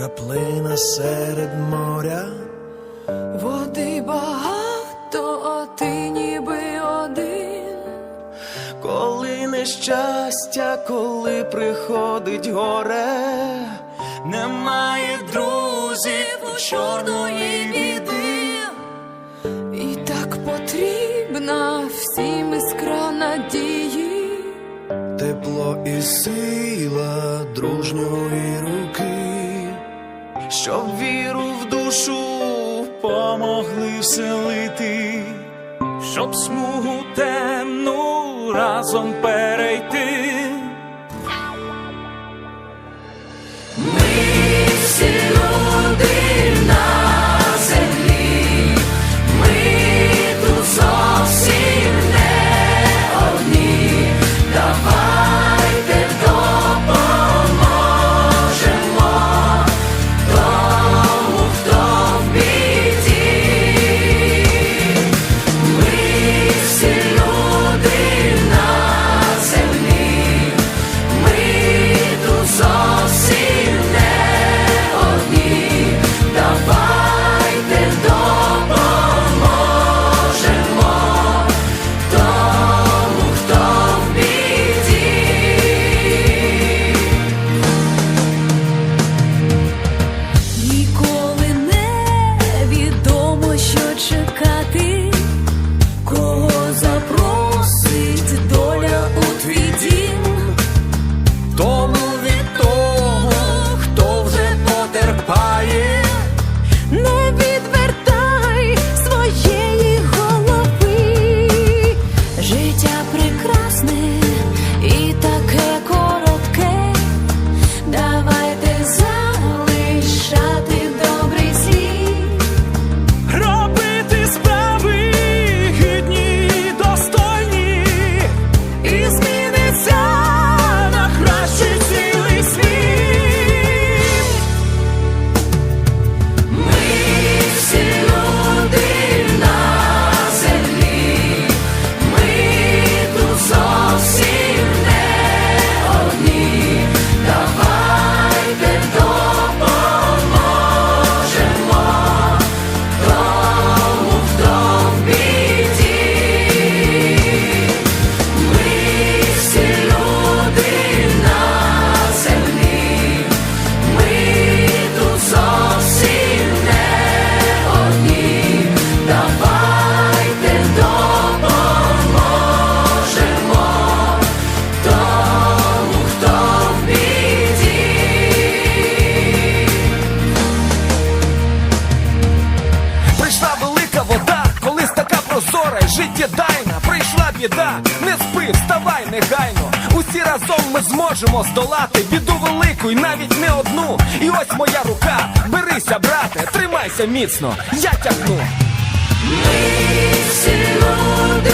плине серед моря. Води багато, а ти ніби один. Коли нещастя, коли приходить горе, немає друзів у чорної біди. І так потрібна всім іскра надії. Тепло і сила дружньої руки, щоб віру в душу помогли вселити, щоб смугу темну разом перейти. Така прозора й життєдайна. Прийшла біда, не спи, вставай негайно. Усі разом ми зможемо здолати біду велику і навіть не одну. І ось моя рука, берися, брате, тримайся міцно, я тягну. Ми всі люди